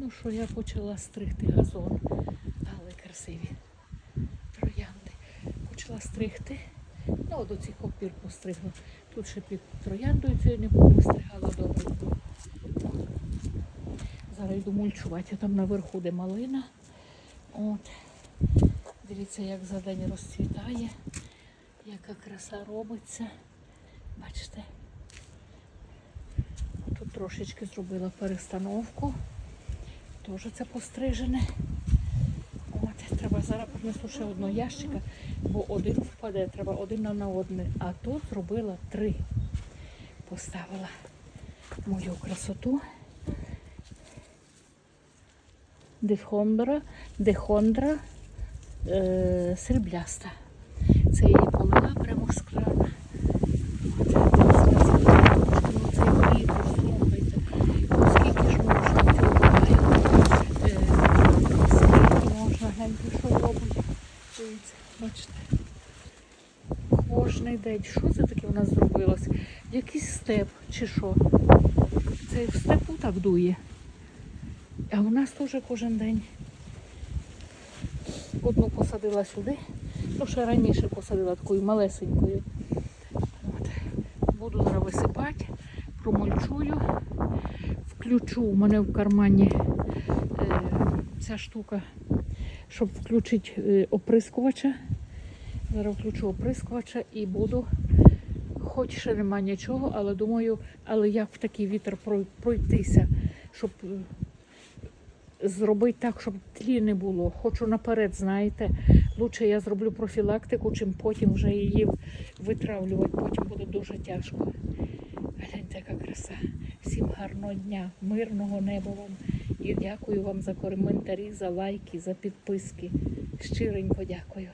Ну що, я почала стригти газон, але красиві троянди. Почала стригти. Ну, до цих опір постригла. Тут ще під трояндою не постригала добре. Зараз йду мульчувати, там наверху де малина. От. Дивіться, як за день розцвітає, яка краса робиться. Бачите? Тут трошечки зробила перестановку. Теж це пострижене. От, треба зараз принесу ще одного ящика, бо один впаде, треба один на один. А тут зробила три. Поставила мою красоту. Дехондра, дехондра е, срібляста. Це її полила прямо з. Ну, це влітку, слухайте. Ну, Скільки ж можна цього Е, Скільки можна гляньте, що робить. Дивіться, бачите. Кожний день. Що це таке у нас зробилось? Якийсь степ чи що? Це в степу так дує. А у нас теж кожен день. Одну посадила сюди, ну ще раніше посадила такою малесенькою. От. Буду зараз висипати, промульчую, включу у мене в кармані е, ця штука, щоб включити е, оприскувача. Зараз включу оприскувача і буду. Хоч ще нема нічого, але думаю, але як в такий вітер пройтися, щоб е, зробити так, щоб тлі не було. Хочу наперед, знаєте. Лучше я зроблю профілактику, чим потім вже її витравлювати. Потім буде дуже тяжко. Гляньте, яка краса. Всім гарного дня, мирного неба вам. І дякую вам за коментарі, за лайки, за підписки. Щиренько дякую.